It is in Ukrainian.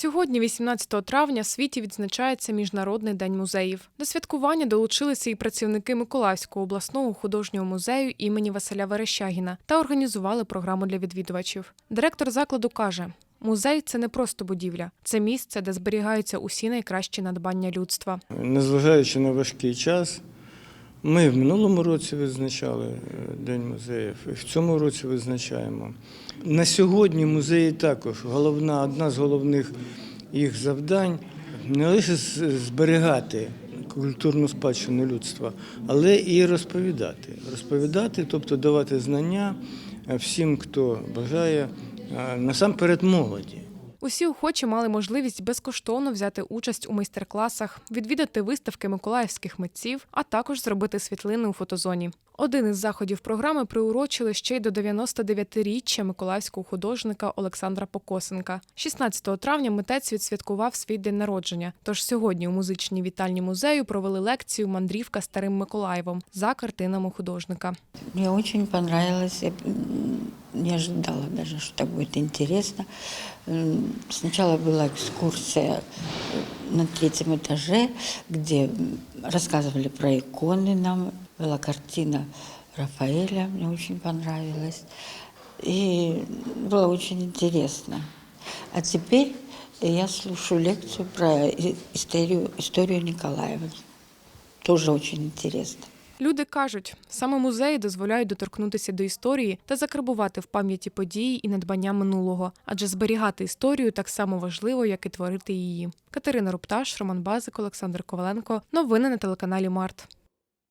Сьогодні, 18 травня, в світі відзначається Міжнародний день музеїв. До святкування долучилися і працівники Миколаївського обласного художнього музею імені Василя Верещагіна та організували програму для відвідувачів. Директор закладу каже. Музей це не просто будівля, це місце, де зберігаються усі найкращі надбання людства. Незважаючи на важкий час, ми в минулому році відзначали е, День музеїв, і в цьому році відзначаємо. На сьогодні музеї також головна, одна з головних їх завдань не лише зберігати культурну спадщину людства, але і розповідати. Розповідати, тобто давати знання е, всім, хто бажає, е, насамперед молоді. Усі охочі мали можливість безкоштовно взяти участь у майстер-класах, відвідати виставки миколаївських митців, а також зробити світлини у фотозоні. Один із заходів програми приурочили ще й до 99-річчя миколаївського художника Олександра Покосенка. 16 травня митець відсвяткував свій день народження. Тож сьогодні у музичній вітальні музею провели лекцію Мандрівка старим Миколаєвом за картинами художника. Мне очень понравилось. Я м, не ожидала даже, что так будет интересно. М, Сначала была экскурсия э, на третьем этаже, где м, рассказывали про иконы нам. Была картина Рафаэля, мне очень понравилась. И было очень интересно. А теперь я слушаю лекцию про и- историю, историю Николаева. Тоже очень интересно. Люди кажуть, саме музеї дозволяють доторкнутися до історії та закарбувати в пам'яті події і надбання минулого, адже зберігати історію так само важливо, як і творити її. Катерина Рупташ, Роман Базик, Олександр Коваленко. Новини на телеканалі Март.